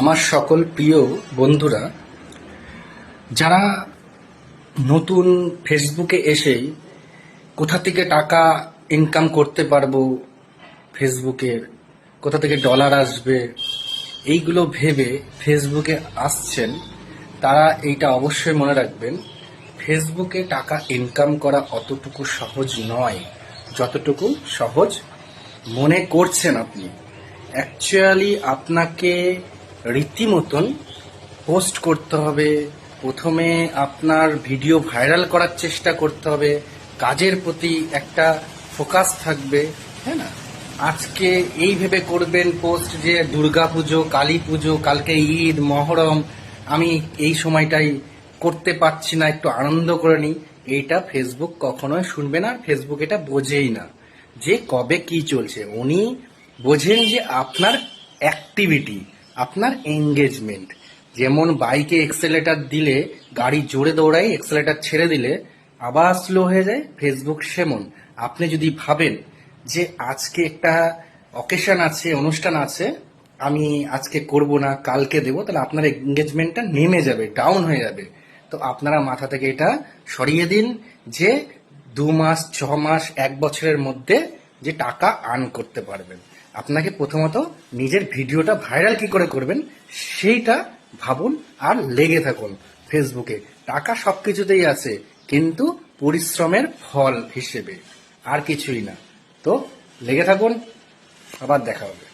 আমার সকল প্রিয় বন্ধুরা, যারা নতুন ফেসবুকে এসেই কোথা থেকে টাকা ইনকাম করতে পারব ফেসবুকের, কোথা থেকে ডলার আসবে, এইগুলো ভেবে ফেসবুকে আসছেন, তারা এইটা অবশ্যই মনে রাখবেন, ফেসবুকে টাকা ইনকাম করা অতটুকু সহজ নয়, যতটুকু সহজ মনে করছেন আপনি। অ্যাকচুয়ালি আপনাকে রীতিমতন পোস্ট করতে হবে। প্রথমে আপনার ভিডিও ভাইরাল করার চেষ্টা করতে হবে। কাজের প্রতি একটা ফোকাস থাকবে হ্যাঁ না? আজকে এই ভেবে করবেন পোস্ট যে দুর্গা পুজো, কালী পুজো, কালকে ঈদ, মহরম, আমি এই সময়টাই করতে পারছি না, একটু আনন্দ করে নিই। এইটা ফেসবুক কখনোই শুনবে না ফেসবুক এটা বোঝেই না। যে কবে কি চলছে, উনি বোঝেন যে আপনার অ্যাক্টিভিটি আপনার এঙ্গেজমেন্ট যেমন বাইকে এক্সেলেটার দিলে, গাড়ি জোরে দৌড়াই এক্সেলেটার ছেড়ে দিলে, আবার স্লো হয়ে যায় ফেসবুক সেমন। আপনি যদি ভাবেন যে আজকে একটা অকেশন আছে, অনুষ্ঠান আছে, আমি আজকে করব না, কালকে দেব, তাহলে আপনার এঙ্গেজমেন্টটা নেমে যাবে ডাউন হয়ে যাবে। তো আপনারা মাথা থেকে এটা সরিয়ে দিন যে দু মাস, ছ মাস, এক বছরের মধ্যে যে টাকা আর্ন করতে পারবেন। আপনাকে প্রথমত নিজের ভিডিওটা ভাইরাল কি করে করবেন সেইটা ভাবুন আর লেগে থাকুন ফেসবুকে। টাকা সব কিছুতেই আছে, কিন্তু পরিশ্রমের ফল হিসেবে, আর কিছুই না। তো লেগে থাকুন, আবার দেখা হবে।